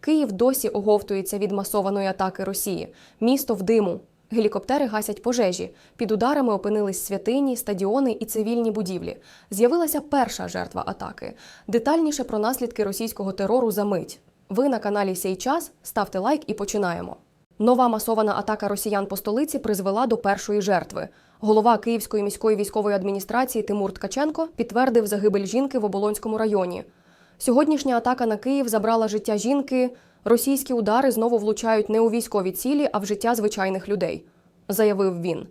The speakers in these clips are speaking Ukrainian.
Київ досі оговтується від масованої атаки Росії. Місто в диму. Гелікоптери гасять пожежі. Під ударами опинились святині, стадіони і цивільні будівлі. З'явилася перша жертва атаки. Детальніше про наслідки російського терору за мить. Ви на каналі Сей час. Ставте лайк і починаємо. Нова масована атака росіян по столиці призвела до першої жертви. Голова Київської міської військової адміністрації Тимур Ткаченко підтвердив загибель жінки в Оболонському районі. Сьогоднішня атака на Київ забрала життя жінки. Російські удари знову влучають не у військові цілі, а в життя звичайних людей, заявив він.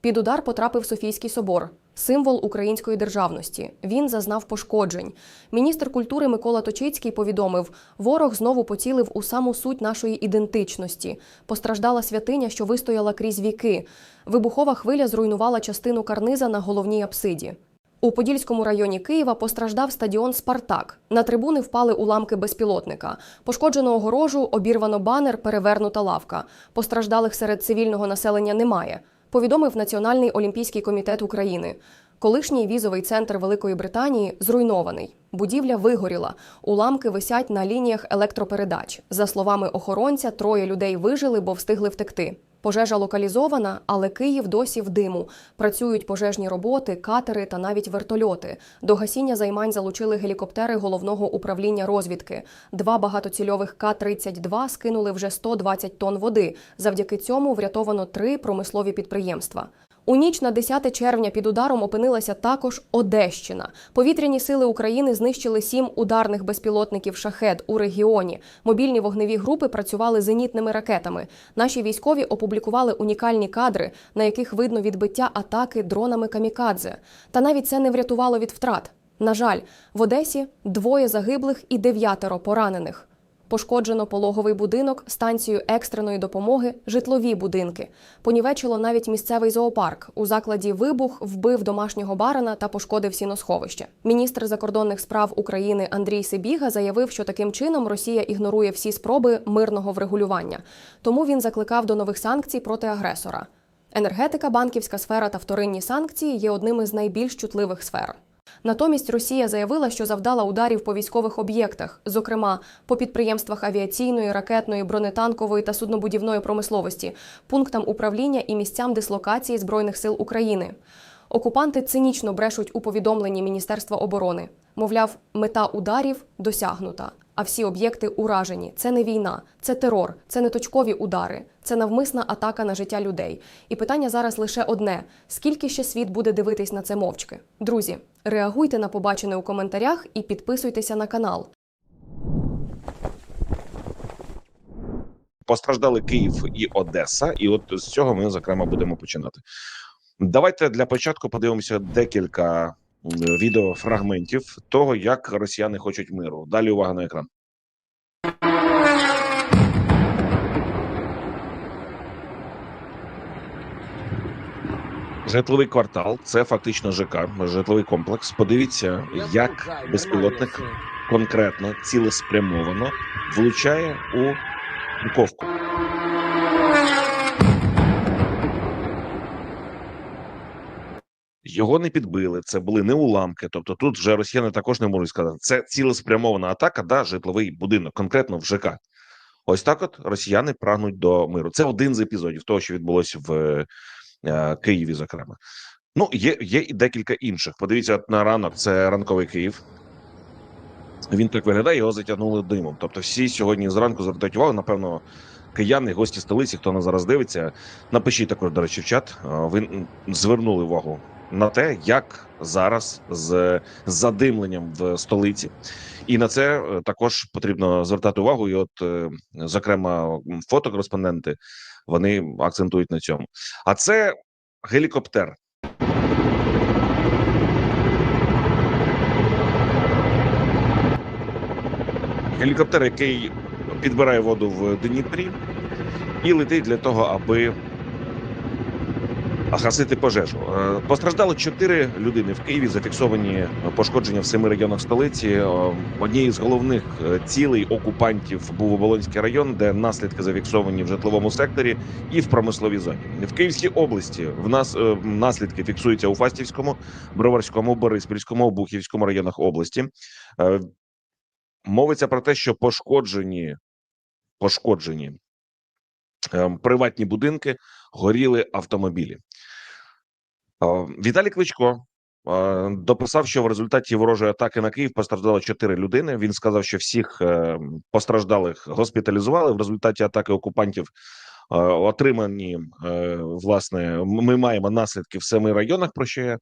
Під удар потрапив Софійський собор, символ української державності. Він зазнав пошкоджень. Міністр культури Микола Точицький повідомив: ворог знову поцілив у саму суть нашої ідентичності. Постраждала святиня, що вистояла крізь віки. Вибухова хвиля зруйнувала частину карниза на головній апсиді. У Подільському районі Києва постраждав стадіон Спартак. На трибуни впали уламки безпілотника. Пошкоджено огорожу, обірвано банер, перевернута лавка. Постраждалих серед цивільного населення немає. Повідомив Національний олімпійський комітет України. Колишній візовий центр Великої Британії зруйнований. Будівля вигоріла. Уламки висять на лініях електропередач. За словами охоронця, троє людей вижили, бо встигли втекти. Пожежа локалізована, але Київ досі в диму. Працюють пожежні роботи, катери та навіть вертольоти. До гасіння займань залучили гелікоптери головного управління розвідки. Два багатоцільових К-32 скинули вже 120 тонн води. Завдяки цьому врятовано три промислові підприємства. У ніч на 10 червня під ударом опинилася також Одещина. Повітряні сили України знищили сім ударних безпілотників шахед у регіоні. Мобільні вогневі групи працювали зенітними ракетами. Наші військові опублікували унікальні кадри, на яких видно відбиття атаки дронами камікадзе. Та навіть це не врятувало від втрат. На жаль, в Одесі двоє загиблих і дев'ятеро поранених. Пошкоджено пологовий будинок, станцію екстреної допомоги, житлові будинки. Понівечило навіть місцевий зоопарк. У закладі вибух вбив домашнього барана та пошкодив сіносховище. Міністр закордонних справ України Андрій Сибіга заявив, що таким чином Росія ігнорує всі спроби мирного врегулювання. Тому він закликав до нових санкцій проти агресора. Енергетика, банківська сфера та вторинні санкції є одними з найбільш чутливих сфер. Натомість Росія заявила, що завдала ударів по військових об'єктах, зокрема по підприємствах авіаційної, ракетної, бронетанкової та суднобудівної промисловості, пунктам управління і місцям дислокації збройних сил України. Окупанти цинічно брешуть у повідомленні Міністерства оборони. Мовляв, мета ударів досягнута, а всі об'єкти уражені. Це не війна, це терор, це не точкові удари, це навмисна атака на життя людей. І питання зараз лише одне: скільки ще світ буде дивитись на це мовчки? Друзі, реагуйте на побачене у коментарях і підписуйтеся на канал. постраждали Київ і Одеса, і от з цього ми зокрема будемо починати. Давайте для початку подивимося декілька відеофрагментів того, як росіяни хочуть миру. Далі увага на екран. Житловий квартал це фактично ЖК, житловий комплекс. Подивіться, як безпілотник конкретно цілеспрямовано влучає у Буковку. Його не підбили, це були не уламки. Тобто тут вже росіяни також не можуть сказати. Це цілеспрямована атака, да, житловий будинок, конкретно в ЖК. Ось так от росіяни прагнуть до миру. Це один з епізодів того, що відбулося в е, Києві, зокрема. Ну, є, є і декілька інших. Подивіться от на ранок, це ранковий Київ. Він так виглядає, його затягнули димом. Тобто, всі сьогодні зранку звертають увагу, напевно, кияни, гості столиці, хто нас зараз дивиться, напишіть також, до речі, в чат. Ви звернули увагу на те, як зараз з задимленням в столиці, і на це е, також потрібно звертати увагу. І, от, е, зокрема, фотокореспонденти вони акцентують на цьому. А це гелікоптер. Гелікоптер, який підбирає воду в Дніпрі і летить для того, аби гасити пожежу. Е, Постраждало чотири людини в Києві. Зафіксовані пошкодження в семи районах столиці. Е, Однією з головних е, цілей окупантів був Оболонський район, де наслідки зафіксовані в житловому секторі і в промисловій зоні. В Київській області в нас наслідки фіксуються у Фастівському, Броварському, Бориспільському, Обухівському районах області. Мовиться про те, що пошкоджені пошкоджені е, приватні будинки, горіли автомобілі. Е, Віталій Кличко е, дописав, що в результаті ворожої атаки на Київ постраждало чотири людини. Він сказав, що всіх е, постраждалих госпіталізували. В результаті атаки окупантів отримані власне. Ми маємо наслідки в семи районах, про що я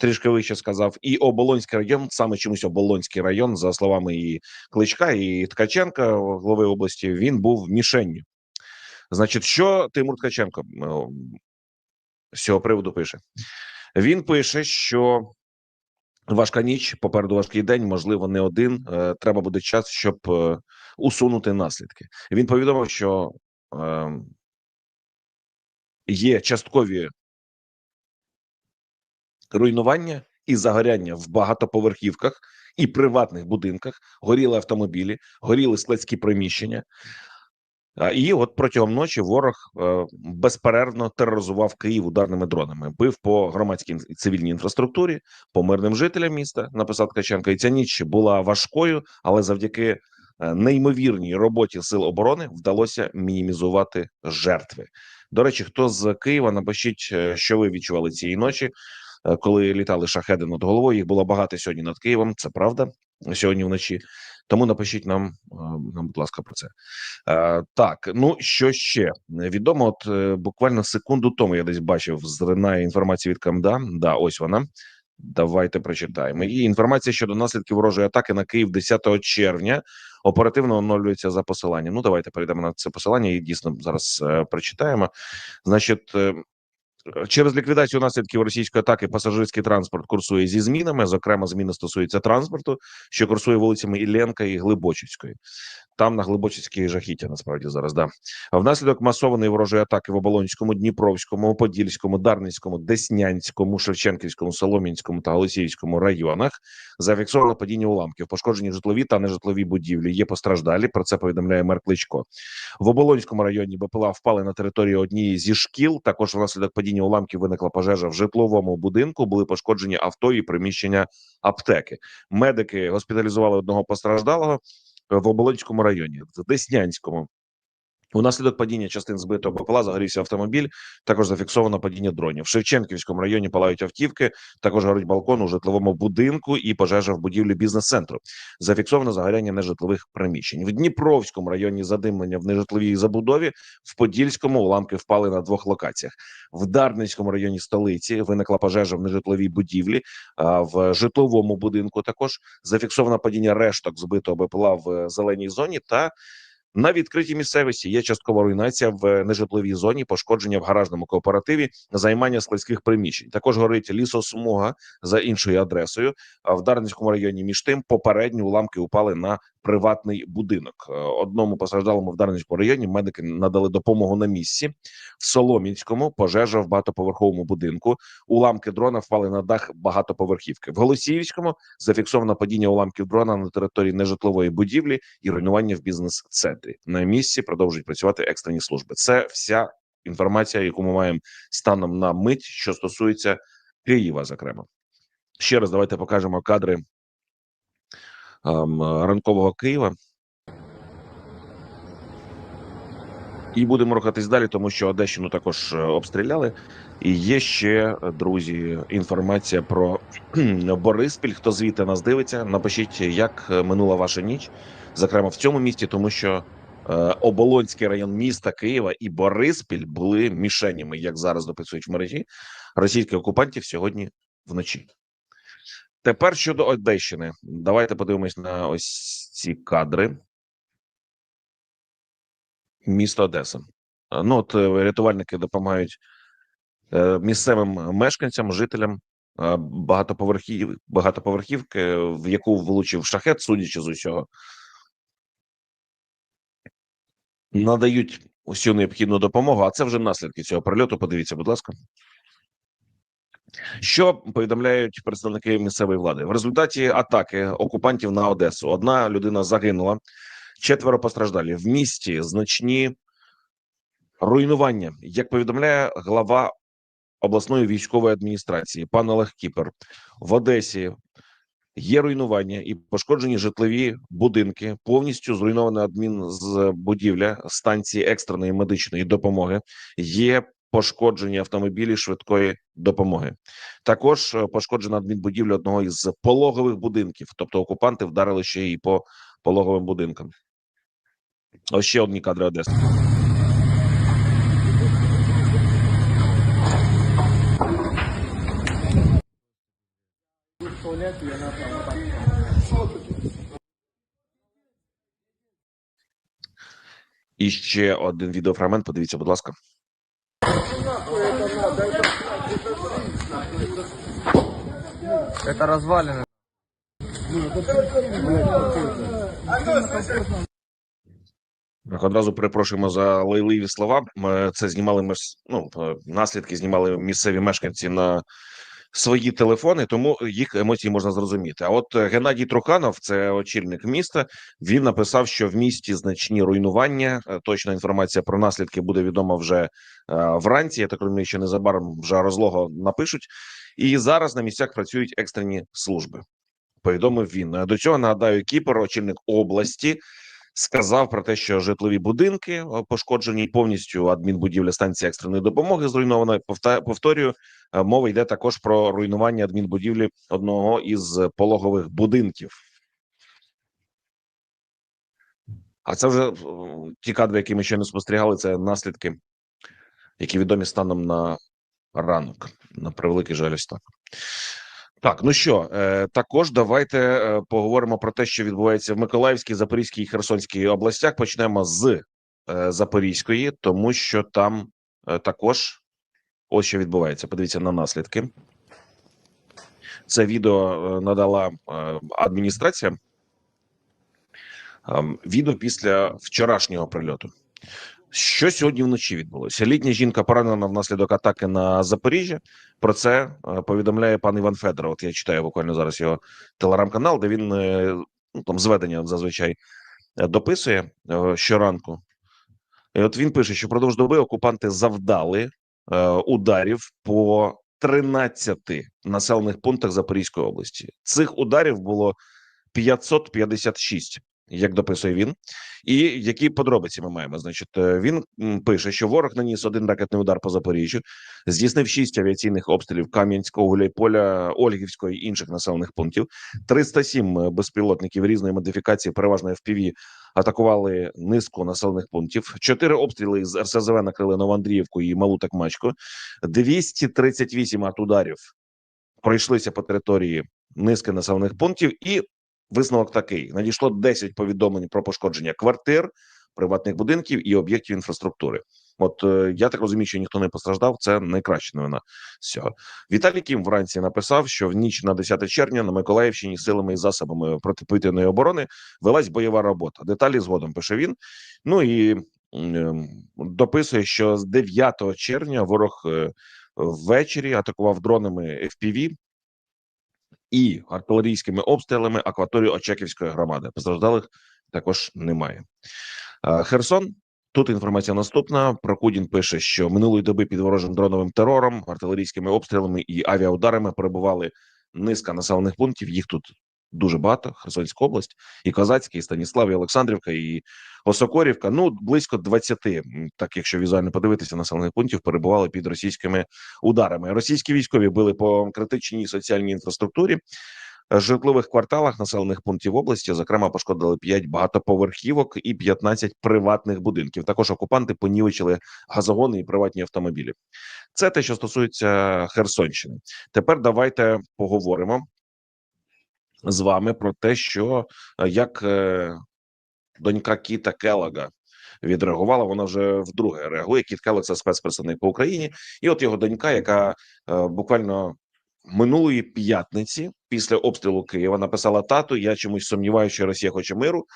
трішки вище сказав. І Оболонський район, саме чомусь Оболонський район, за словами і Кличка і Ткаченка, голови області, він був мішенню. Значить, що Тимур Ткаченко з цього приводу пише? Він пише, що важка ніч, попереду важкий день, можливо, не один. Е, Треба буде час, щоб е, усунути наслідки. Він повідомив, що е, є часткові руйнування і загоряння в багатоповерхівках і приватних будинках, горіли автомобілі, горіли складські приміщення. І от протягом ночі ворог е, безперервно тероризував Київ ударними дронами, бив по громадській цивільній інфраструктурі, по мирним жителям міста. Написав Ткаченко. І ця ніч була важкою, але завдяки е, неймовірній роботі сил оборони вдалося мінімізувати жертви. До речі, хто з Києва, напишіть, е, що ви відчували цієї ночі, коли літали шахеди над головою. Їх було багато сьогодні над Києвом. Це правда сьогодні вночі. Тому напишіть нам, е, нам, будь ласка, про це. Е, так, ну що ще відомо? От е, буквально секунду тому я десь бачив зринає інформація від КМДА. Да, ось вона. Давайте прочитаємо. І інформація щодо наслідків ворожої атаки на Київ 10 червня оперативно оновлюється за посиланням. Ну, давайте перейдемо на це посилання і дійсно зараз е, прочитаємо. Значить, Через ліквідацію наслідків російської атаки пасажирський транспорт курсує зі змінами. Зокрема, зміни стосуються транспорту, що курсує вулицями Ілленка і Глибочицької. Там на Глибочицькій жахіття насправді зараз. Да внаслідок масованої ворожої атаки в Оболонському, Дніпровському, Подільському, Дарницькому, Деснянському, Шевченківському, Солом'янському та Голосіївському районах зафіксовано падіння уламків, пошкоджені житлові та нежитлові будівлі. Є постраждалі. Про це повідомляє мер Кличко. В Оболонському районі БПЛА впали на територію однієї зі шкіл. Також внаслідок падіння уламків виникла пожежа в житловому будинку. Були пошкоджені авто і приміщення аптеки. Медики госпіталізували одного постраждалого в Оболонському районі, в Деснянському. Унаслідок падіння частин збитого БПЛА загорівся автомобіль. Також зафіксовано падіння дронів. В Шевченківському районі палають автівки. Також горить балкон у житловому будинку і пожежа в будівлі бізнес-центру. Зафіксовано загоряння нежитлових приміщень. В Дніпровському районі задимлення в нежитловій забудові. В Подільському уламки впали на двох локаціях. В Дарницькому районі столиці виникла пожежа в нежитловій будівлі. В житловому будинку також зафіксовано падіння решток збитого БПЛА в зеленій зоні та на відкритій місцевості є часткова руйнація в нежитловій зоні, пошкодження в гаражному кооперативі, займання складських приміщень. Також горить лісосмуга за іншою адресою. В Дарницькому районі між тим попередні уламки упали на приватний будинок. Е, Одному постраждалому в Дарницькому районі медики надали допомогу на місці. В Соломінському пожежа в багатоповерховому будинку. Уламки дрона впали на дах багатоповерхівки. В Голосіївському зафіксовано падіння уламків дрона на території нежитлової будівлі і руйнування в бізнес-центрі. На місці продовжують працювати екстрені служби. Це вся інформація, яку ми маємо станом на мить, що стосується Києва. Зокрема, ще раз давайте покажемо кадри ранкового Києва. І будемо рухатись далі, тому що Одещину також е, обстріляли. І є ще, е, друзі, інформація про Бориспіль. Хто звідти нас дивиться, напишіть, як е, минула ваша ніч, зокрема в цьому місті, тому що Оболонський район міста Києва і Бориспіль були мішенями, як зараз дописують в мережі російських окупантів сьогодні вночі. Тепер щодо Одещини, давайте подивимось на ось ці кадри. Місто Одеса. Е, Ну, от е, рятувальники допомагають е, місцевим мешканцям, жителям багатоповерхів, багатоповерхівки, в яку влучив шахет, судячи з усього. Надають усю необхідну допомогу, а це вже наслідки цього прильоту. Подивіться, будь ласка. Що повідомляють представники місцевої влади в результаті атаки окупантів на Одесу? Одна людина загинула, четверо постраждалі в місті. Значні руйнування, як повідомляє глава обласної військової адміністрації, пан Олег Кіпер в Одесі. Є руйнування і пошкоджені житлові будинки, повністю зруйнована адмінбудівля станції екстреної медичної допомоги. Є пошкоджені автомобілі швидкої допомоги. Також е, пошкоджена адмінбудівля одного із пологових будинків. Тобто окупанти вдарили ще і по пологовим будинкам. Ось ще одні кадри Одеси. І ще один відеофрагмент. Подивіться, будь ласка. Это развалины. Одразу перепрошуємо за лайливі слова. Це знімали ми ну, е, наслідки знімали місцеві мешканці на свої телефони, тому їх емоції можна зрозуміти. А от е, Геннадій Труханов, це очільник міста. Він написав, що в місті значні руйнування. Е, Точна інформація про наслідки буде відома вже вранці. Я так розумію, що незабаром вже розлого напишуть. І зараз на місцях працюють екстрені служби. Повідомив він. Е, До цього нагадаю, Кіпр, очільник області, сказав про те, що житлові будинки е, пошкоджені повністю адмінбудівля станції екстреної допомоги зруйнована. Повторюю, е, мова йде також про руйнування адмінбудівлі одного із пологових будинків. А це вже ті кадри, які ми ще не спостерігали. Це наслідки, які відомі станом на ранок. На превеликий жаль, ось так. Так, ну що, е, також давайте е, поговоримо про те, що відбувається в Миколаївській, Запорізькій і Херсонській областях. Почнемо з е, Запорізької, тому що там також ось що відбувається. Подивіться на наслідки. Це відео надала адміністрація. Ем, Відео після вчорашнього прильоту. Що сьогодні вночі відбулося? Літня жінка поранена внаслідок атаки на Запоріжжя. Про це е, повідомляє пан Іван Федоров. От я читаю буквально зараз його телеграм-канал, де він е, ну, там зведення зазвичай е, дописує щоранку. І от він пише, що впродовж доби окупанти завдали ударів по 13 населених пунктах Запорізької області. Цих ударів було 556, як дописує він. І які подробиці ми маємо? Значить, е, він пише, що ворог наніс один ракетний удар по Запоріжжю, здійснив шість авіаційних обстрілів Кам'янського, Гуляйполя, Ольгівського і інших населених пунктів. 307 безпілотників різної модифікації, переважно FPV, атакували низку населених пунктів. Чотири обстріли з РСЗВ накрили Новоандріївку і Малу Такмачку. 238 атударів пройшлися по території низки населених пунктів, і висновок такий: надійшло 10 повідомлень про пошкодження квартир, приватних будинків і об'єктів інфраструктури. От е, я так розумію, що ніхто не постраждав. Це найкраща новина з цього. Віталій Кім вранці написав, що в ніч на 10 червня на Миколаївщині силами і засобами протиповітряної оборони велась бойова робота. Деталі згодом пише він. Ну і м, дописує, що з 9 червня ворог е, ввечері атакував дронами FPV і артилерійськими обстрілами акваторію Очаківської громади. Постраждалих також немає. Е, Херсон. Тут інформація наступна. Прокудін пише, що минулої доби під ворожим дроновим терором, артилерійськими обстрілами і авіаударами перебували низка населених пунктів. Їх тут дуже багато. Херсонська область, і Козацька, і Станіслав, і Олександрівка, і Осокорівка. Ну близько 20, так якщо візуально подивитися, населених пунктів перебували під російськими ударами. Російські військові били по критичній соціальній інфраструктурі. е, Житлових кварталах населених пунктів області, зокрема, пошкодили 5 багатоповерхівок і 15 приватних будинків. Також окупанти понівечили газогони і приватні автомобілі. Це те, що стосується Херсонщини. Тепер давайте поговоримо з вами про те, що е, як е, донька Кіта Келлога відреагувала. Вона вже вдруге реагує. Кіт Келлог – це спецпредставник по Україні, і от його донька, яка е, буквально минулої п'ятниці після обстрілу Києва написала тату. Я чомусь сумніваюся, що Росія хоче миру.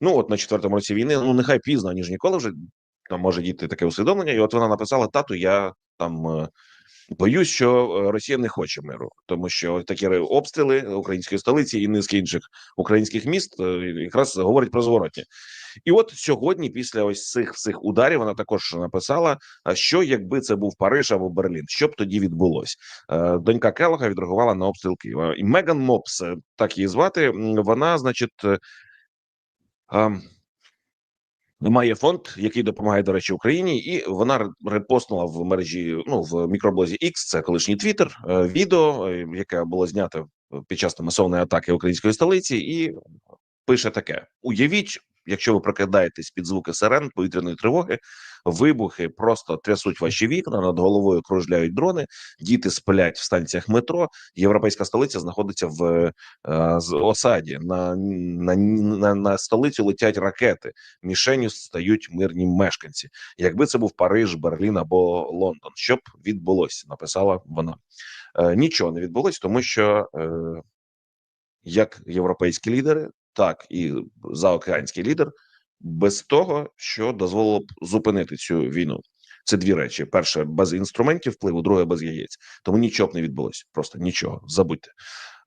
Ну от на четвертому році війни. Ну нехай пізно ніж ніколи вже там може діти таке усвідомлення. І от вона написала тату. Я там Боюсь, що е, Росія не хоче миру, тому що такі обстріли української столиці і низки інших українських міст е, якраз говорять про зворотні. І от сьогодні, після ось цих всіх ударів, вона також написала: а що якби це був Париж або Берлін, що б тоді відбулось? Е, Донька Келога відреагувала на обстріл Києва. І Меган Мопс, е, так її звати. Вона, значить. Має фонд, який допомагає, до речі, Україні, і вона репостнула в мережі, ну в мікроблозі X, це колишній Твіттер, відео, е, яке було знято під час масовної атаки української столиці, і пише таке: уявіть, якщо ви прокидаєтесь під звуки сирен, повітряної тривоги, вибухи просто трясуть ваші вікна, над головою кружляють дрони, діти сплять в станціях метро. Європейська столиця знаходиться в е, з осаді. На, на, на, на столицю летять ракети мішенню стають мирні мешканці. Якби це був Париж, Берлін або Лондон, що б відбулося, написала вона. Е, нічого не відбулось, тому що е, як європейські лідери, так і заокеанський лідер, без того, що дозволило б зупинити цю війну. Це дві речі: перше без інструментів впливу, друге без яєць. Тому нічого б не відбулося. Просто нічого. Забудьте.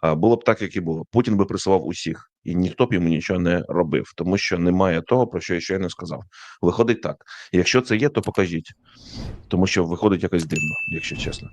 Було б так, як і було. Путін би присував усіх, і ніхто б йому нічого не робив, тому що немає того, про що я не сказав. Виходить так. Якщо це є, то покажіть, тому що виходить якось дивно, якщо чесно.